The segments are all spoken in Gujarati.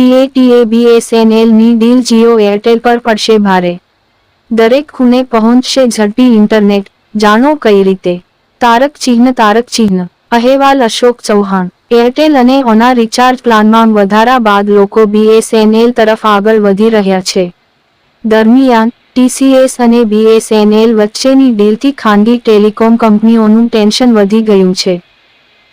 ટીએટીએ બીએસએનએલની ડીલ જીઓ એરટેલ પર પડશે ભારે. દરેક ખૂણે પહોંચશે ઝડપી ઇન્ટરનેટ. જાણો કઈ રીતે? તારક ચિહ્ન તારક ચિહ્ન. અહેવાલ અશોક ચૌહાણ. એરટેલ અને ઓના રિચાર્જ પ્લાનમાં વધારા બાદ લોકો બીએસએનએલ તરફ આગળ વધી રહ્યા છે. દરમિયાન, ટીસીએસ અને બીએસએનએલ વચ્ચેની ડીલથી ખાનગી ટેલિકોમ કંપનીઓનું ટેન્શન વધી ગયું છે.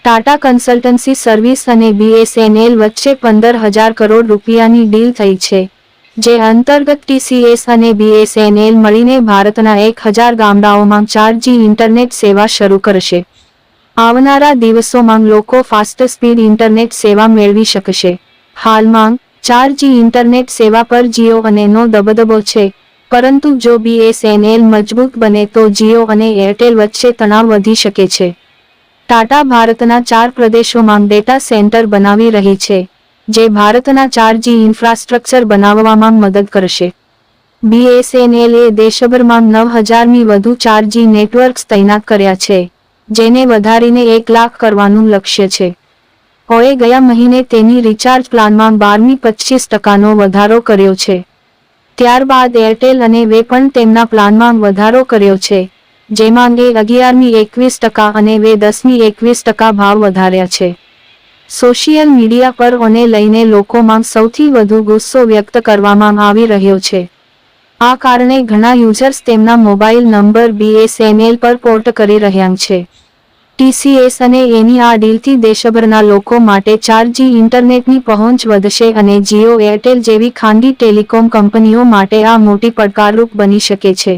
ટાટા કન્સલ્ટન્સી સર્વિસ અને બીએસએનએલ વચ્ચે પંદર હજાર કરોડ રૂપિયાની ડીલ થઈ છે, જે અંતર્ગત ટીસીએસ અને બીએસએનએલ મળીને ભારતના એક હજાર ગામડાઓમાં ચાર જી ઇન્ટરનેટ સેવા શરૂ કરશે. આવનારા દિવસોમાં લોકો ફાસ્ટ સ્પીડ ઇન્ટરનેટ સેવા મેળવી શકશે. હાલમાં, ચાર જી ઇન્ટરનેટ સેવા પર જીઓ અને નો દબદબો છે, પરંતુ જો બીએસએનએલ મજબૂત બને તો જીઓ અને એરટેલ વચ્ચે તણાવ વધી શકે છે. ટાટા ભારતના ચાર પ્રદેશોમાં ડેટા સેન્ટર બનાવી રહી છે, જે ભારતના ચાર જી ઇન્ફ્રાસ્ટ્રક્ચર બનાવવામાં મદદ કરશે. બીએસએનએલ એ દેશભરમાં નવ હજારમી વધુ ચાર જી નેટવર્ક્સ તૈનાત કર્યા છે, જેને વધારીને એક લાખ કરવાનું લક્ષ્ય છે. ઓએ ગયા મહિને તેની રિચાર્જ પ્લાનમાં બારમી પચીસ ટકાનો વધારો કર્યો છે. ત્યારબાદ એરટેલ અને વે પણ તેમના પ્લાનમાં વધારો કર્યો છે. જેમાં એ અગિયારમી એકવીસ ટકા અને વે દસમી એકવીસ ટકા ભાવ વધાર્યા છે. સોશિયલ મીડિયા પર ઓને લઈને લોકોમાં સૌથી વધુ ગુસ્સો વ્યક્ત કરવામાં આવી રહ્યો છે. આ કારણે ઘણા યુઝર્સ તેમના મોબાઈલ નંબર બીએસએનએલ પર પોર્ટ કરી રહ્યા છે. ટીસીએસ અને એની આ ડીલથી દેશભરના લોકો માટે ચાર જી ઇન્ટરનેટની પહોંચ વધશે અને જીઓ એરટેલ જેવી ખાનગી ટેલિકોમ કંપનીઓ માટે આ મોટી પડકારરૂપ બની શકે છે.